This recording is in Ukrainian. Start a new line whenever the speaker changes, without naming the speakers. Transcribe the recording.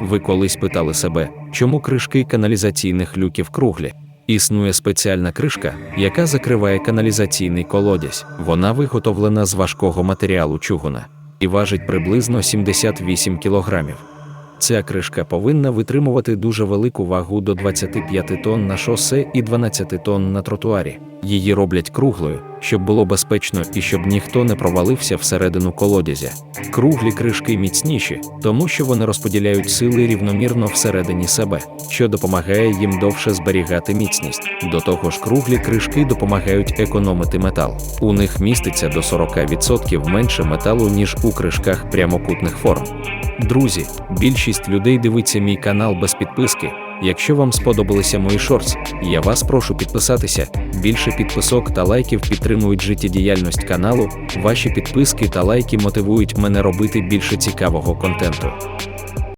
Ви колись питали себе, чому кришки каналізаційних люків круглі? Існує спеціальна кришка, яка закриває каналізаційний колодязь. Вона виготовлена з важкого матеріалу чугуна і важить приблизно 78 кілограмів. Ця кришка повинна витримувати дуже велику вагу до 25 тонн на шосе і 12 тонн на тротуарі. Її роблять круглою, щоб було безпечно і щоб ніхто не провалився всередину колодязя. Круглі кришки міцніші, тому що вони розподіляють сили рівномірно всередині себе, що допомагає їм довше зберігати міцність. До того ж, круглі кришки допомагають економити метал. У них міститься до 40% менше металу, ніж у кришках прямокутних форм. Друзі, більшість людей дивиться мій канал без підписки. Якщо вам сподобалися мої шорти, я вас прошу підписатися. Більше підписок та лайків підтримують життєдіяльність каналу. Ваші підписки та лайки мотивують мене робити більше цікавого контенту.